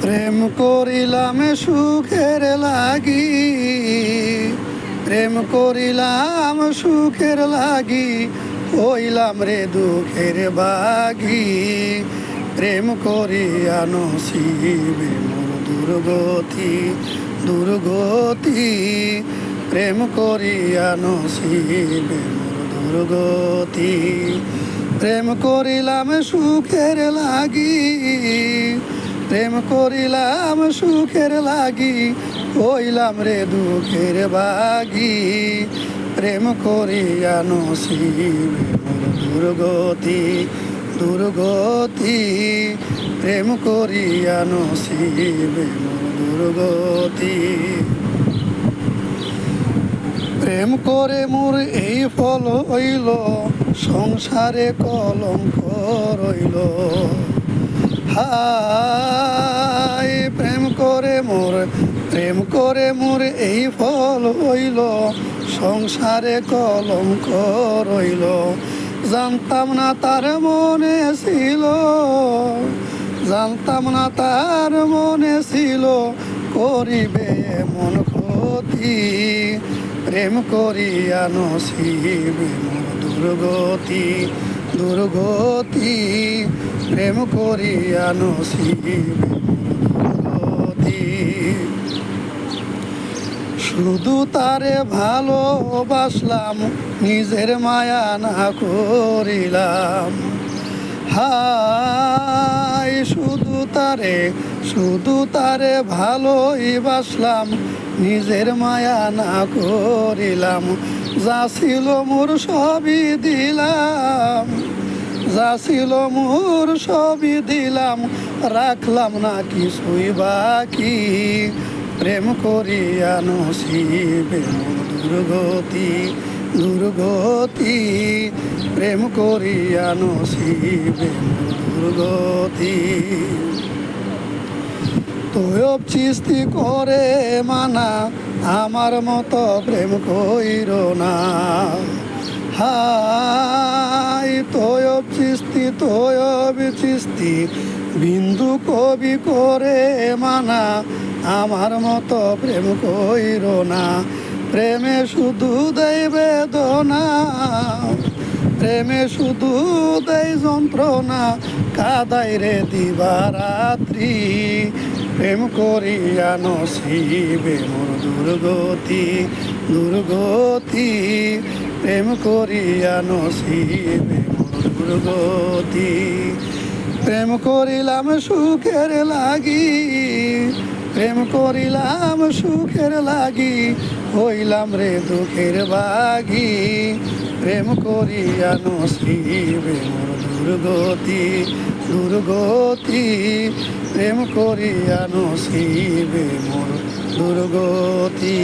প্রেম করিলাম সুখের লাগি। প্রেম করিলাম সুখের লাগি, হইলাম রে দুঃখের বাগি। প্রেম করিয়া নসিবে মোর দুর্গতি দুর্গতি। প্রেম করিয়া নসিবে মোর দুর্গতি। প্রেম করিলাম সুখের লাগি। প্রেম করিলাম, সুখের লাগি, হইলাম রে দুঃখের বাগি। প্রেম করিয়া নসিবে দুর্গতি দুর্গতি। প্রেম করিয়া নসিবে দুর্গতি। প্রেম করে মোর এই ফল হইল, সংসারে কলঙ্ক রইল। হাই প্রেম করে মোর, প্রেম করে মোর এই ফল হইল। সংসারে কলঙ্ক রইল। জানতাম না তার মনে ছিল, জানতাম না তার মনে ছিল, করিবে মন ক্ষতি। প্রেম করিয়া নসিবে মোর দুর্গতি দুর্গতি। প্রেম করিয়া দুর্গতি শুধু তারে ভালোবাসলাম, নিজের মায়া না করিলাম। হাই, শুধু তারে শুধু তারে ভালোই বাসলাম, নিজের মায়া না করিলাম। যা ছিল মোর সবই দিলাম। যা ছিল মোর সবই দিলাম, রাখলাম না কিছুই বাকি। প্রেম করিয়া নসিবে দুর্গতি দুর্গতি। প্রেম করিয়া নসিবে দুর্গতি। তোয়ব চিস্তি করে মানা, আমার মতো প্রেম কইর না। তোয়ব তোয়ব বিন্দু কবি করে মানা, আমার মতো প্রেম কইর না। প্রেমে শুধু দেয় বেদনা, প্রেমে শুধু দেয় যন্ত্রণা কাদাই রে দিবারাত্রি। প্রেম করিয়া নসিবে মোর দুর্গতি দুর্গতি। প্রেম করিয়া নসিবে দুর্গতি প্রেম করিলাম সুখের লাগি, প্রেম করিলাম সুখের লাগি, হইলাম রে দুঃখের বাগি। প্রেম করিয়া নসিবে মোর দুর্গতি দুর্গতি। প্রেম করিয়া নসিবে মোর দুর্গতি।